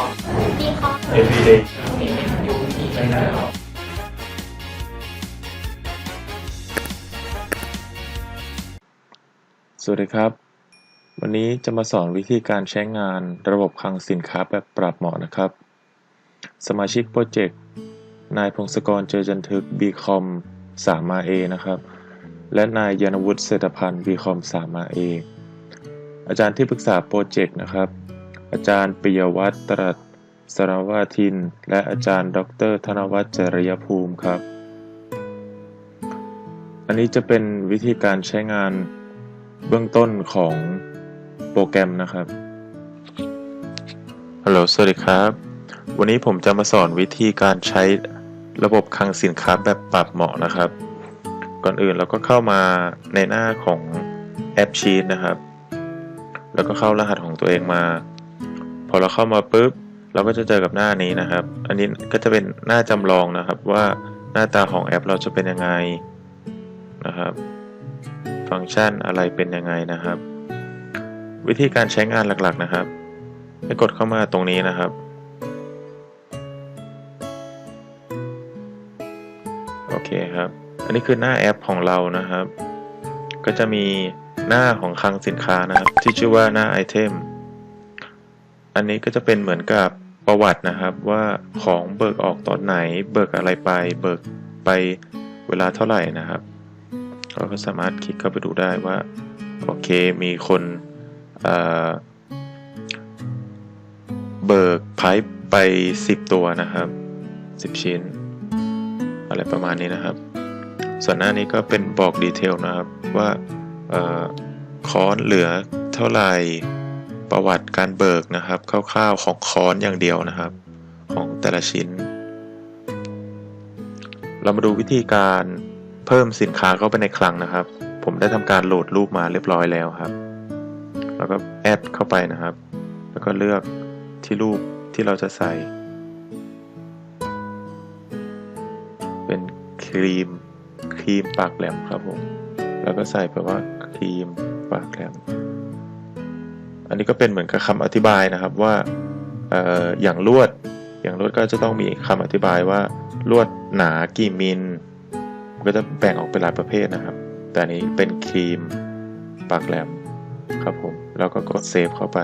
ของดีคอม everyday สวัสดีครับ วันนี้จะมาสอนวิธีการใช้งานระบบคลังสินค้าแบบปรับเหมาะนะครับ สมาชิกโปรเจกต์ นายพงศกรเจอจันทึก BCom 3มาเอนะครับ และนายยานวุฒิเศรษฐพันธ์ BCom 3มาเออาจารย์ที่ปรึกษาโปรเจกต์นะครับ อาจารย์ปิยวัฒน์ตรัสสรวาทิน และอาจารย์ ดร ธนวัฒน์จริยภูมิครับ อันนี้จะเป็นวิธีการใช้งานเบื้องต้นของโปรแกรมนะครับ ฮัลโหล สวัสดีครับ วันนี้ผมจะมาสอนวิธีการใช้ระบบคลังสินค้าแบบปรับเหมาะนะครับ ก่อนอื่นเราก็เข้ามาในหน้าของแอปชีตนะครับ แล้วก็เข้ารหัสของตัวเองมา พอเราเข้ามาปุ๊บเราก็จะเจอกับหน้านี้นะครับ อันนี้ก็จะเป็นหน้าจำลองนะครับว่าหน้าตาของแอปเราจะเป็นยังไงนะครับ ฟังก์ชันอะไรเป็นยังไงนะครับ วิธีการใช้งานหลักๆนะครับ ให้กดเข้ามาตรงนี้นะครับ โอเคครับ อันนี้คือหน้าแอปของเรานะครับ ก็จะมีหน้าของคลังสินค้านะครับ ที่ชื่อว่าหน้าไอเทม อันนี้ก็จะเป็นเหมือนกับประวัตินะครับว่าของเบิกออกตอนไหน เบิกอะไรไป เบิกไปเวลาเท่าไหร่นะครับ เราก็สามารถคลิกเข้าไปดูได้ว่าโอเคมีคนเเบิกไพป์ไป 10 ตัวนะครับ 10 ชิ้น อะไรประมาณนี้นะครับ ส่วนหน้านี้ก็เป็นบอกดีเทลนะครับว่าออคอนเหลือเท่าไหร่ ประวัติการเบิกนะครับคร่าวๆของคอนอย่างเดียวนะครับ ของแต่ละชิ้น เรามาดูวิธีการเพิ่มสินค้าเข้าไปในคลังนะครับ ผมได้ทำการโหลดรูปมาเรียบร้อยแล้วครับ แล้วก็แอดเข้าไปนะครับ แล้วก็เลือกที่รูปที่เราจะใส่ เป็นครีมครีมปากแหลมครับผม แล้วก็ใส่ไปว่าครีมปากแหลม อันนี้ก็เป็นเหมือนกับคำอธิบายนะครับว่าอออย่างลวด อย่างลวดก็จะต้องมีคำอธิบายว่าลวดหนากี่มิลก็จะแบ่งออกเป็นหลายประเภทนะครับ แต่นี้เป็นครีมปากแหลมครับผม แล้วก็กดเซฟเข้าไป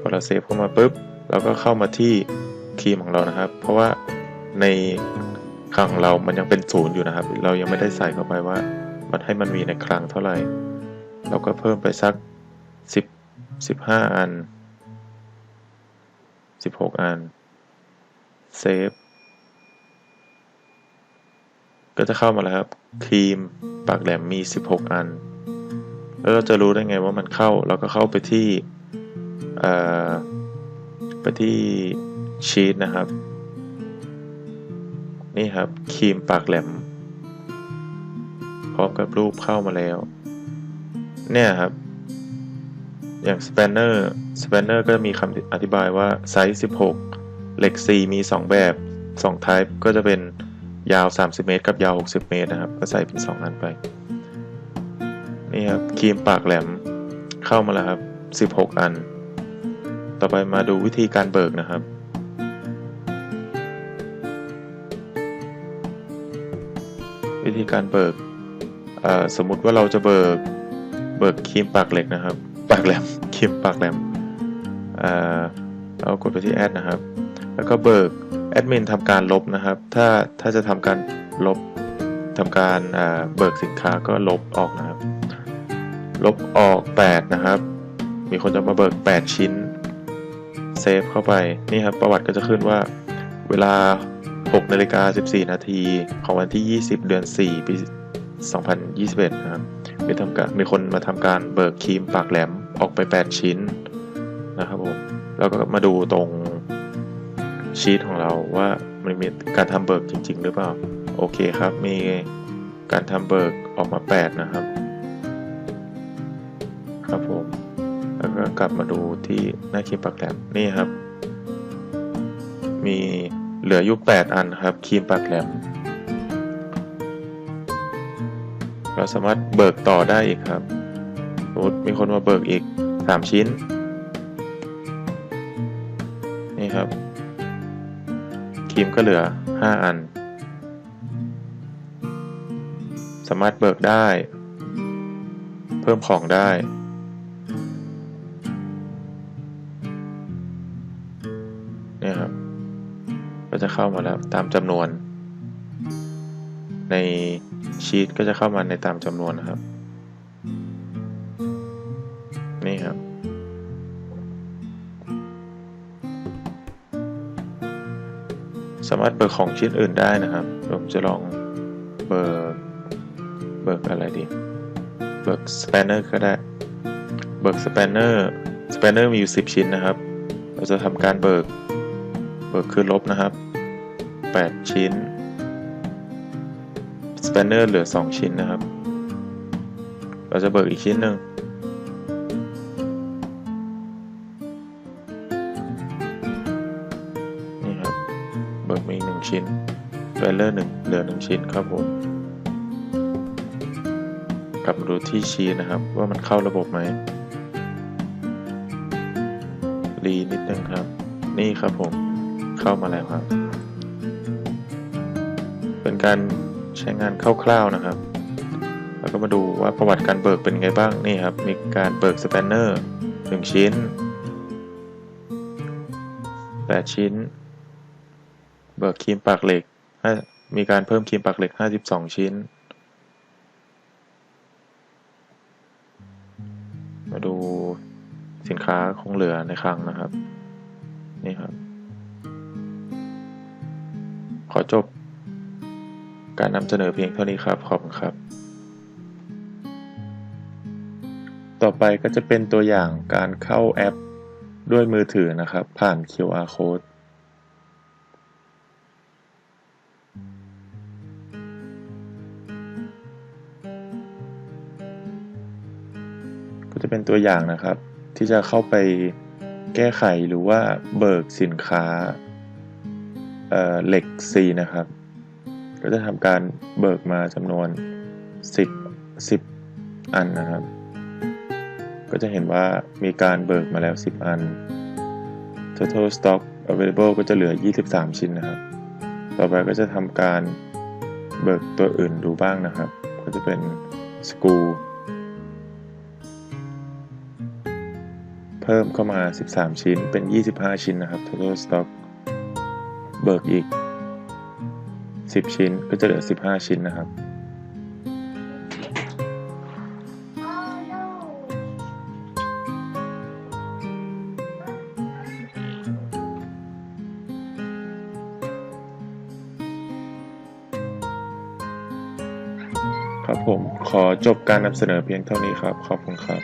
พอเราเซฟเข้ามาปุ๊บ เราก็เข้ามาที่ครีมของเรานะครับ เพราะว่าในคลังของเรามันยังเป็นศูนย์อยู่นะครับ เรายังไม่ได้ใส่เข้าไปว่า มันให้มันมีในคลังเท่าไหร่ เราก็เพิ่มไปสักสิบ สิบห้าอันสิบหกอันเซฟก็จะเข้ามาแล้วครับครีมปากแหลมมี 16 อัน แล้วเราจะรู้ได้ไงว่ามันเข้าเราก็เข้าไปที่ไปที่ชีตนะครับ นี่ครับครีมปากแหลม พร้อมกับรูปเข้ามาแล้ว เนี่ยครับ อย่าง spanner spanner ก็มีคำอธิบายว่าไซส์ 16 เหล็ก 4 มี 2 แบบ 2 type ก็จะเป็นยาว 30 เมตร กับยาว 60 เมตรนะครับ ก็ใส่เป็น 2 อันไป นี่ครับครีมปากแหลมเข้ามาแล้วครับ 16 อัน ต่อไปมาดูวิธีการเบิกนะครับ วิธีการเบิกสมมุติว่าเราจะเบิกเบิกครีมปากเหล็กนะครับ ปากแหลมครีมปากแหลมเอ่อเรากดไปที่แอดนะครับ แล้วก็เบิกแอดมินทำการลบนะครับ ถ้าถ้าจะทำการลบทำการเบิกสินค้าก็ลบออกนะครับ ลบออก 8 นะครับ มีคนจะมาเบิก 8 ชิ้นเซฟเข้าไปนี่ครับประวัติก็จะขึ้นว่าเวลา6นาฬิกา14 นาทีของวันที่ 20 เดือน 4 ปี 2021 นะครับ มีทำการมีคนมาทำการเบิกครีมปากแหลมออกไป 8 ชิ้นนะครับผม แล้วก็มาดูตรงชีตของเราว่ามันมีการทำเบิกจริง ๆ หรือเปล่า โอเคครับ มีการทำเบิกออกมา 8 นะครับ ครับผม แล้วก็กลับมาดูที่หน้าครีมปากแหลมนี่ครับ มีเหลืออยู่ 8 อันครับครีมปากแหลม เราสามารถเบิกต่อได้อีกครับสมมติมีคนมาเบิกอีก 3 ชิ้น นี่ครับครีมก็เหลือ 5 อัน สามารถเบิกได้ เพิ่มของได้เนี่ครับ ก็จะเข้ามาแล้วตามจำนวน ชีตก็จะเข้ามาในตามจำนวนนะครับ นี่ครับ สามารถเบิกของชิ้นอื่นได้นะครับผมจะลองเบิกเบิกอะไรดี เบิกสเปนเนอร์ก็ได้ เบิกสเปนเนอร์สเปนเนอร์มีอยู่ 10 ชิ้นนะครับ เราจะทำการเบิก เบิกคือลบนะครับ 8 ชิ้น สเปนเนอร์เหลือ 2 ชิ้นนะครับ เราจะเบิกอีกชิ้นหนึ่งนี่ครับ เบิกมาอีกหนึ่งชิ้นสเปนเนอร์หนึ่งเหลือหนึ่งชิ้นครับผม กลับมาดูที่ชีนะครับ ว่ามันเข้าระบบไหม รีนิดนึงครับ นี่ครับผม เข้ามาแล้วครับ เป็นการ ใช้งานคร่าวๆนะครับ แล้วก็มาดูว่าประวัติการเบิกเป็นไงบ้างนี่ครับ มีการเบิกสแปนเนอร์หนึ่งชิ้นแปดชิ้น เบิกครีมปากเหล็กห้ามีการเพิ่มครีมปากเหล็กห้าสิบสองชิ้น มาดูสินค้าคงเหลือในคลังนะครับ นี่ครับ ขอจบ การนำเสนอเพียงเท่านี้ครับ ขอบคุณครับ ต่อไปก็จะเป็นตัวอย่างการเข้าแอปด้วยมือถือนะครับ ผ่าน QR code ก็จะเป็นตัวอย่างนะครับ ที่จะเข้าไปแก้ไขหรือว่าเบิกสินค้าเเหล็ก C นะครับ ก็จะทำการเบิกมาจำนวน 10 10 อันนะครับ ก็จะเห็นว่ามีการเบิกมาแล้ว 10 อัน total stock available ก็จะเหลือ 23 ชิ้นนะครับ ต่อไปก็จะทำการเบิกตัวอื่นดูบ้างนะครับ ก็จะเป็น school เพิ่มเข้ามา 13 ชิ้นเป็น 25 ชิ้นนะครับ total stock เบิกอีก 10 ชิ้นก็จะเหลือ 15 ชิ้นนะครับ ครับผมขอจบการนำเสนอเพียงเท่านี้ครับ ขอบคุณครับ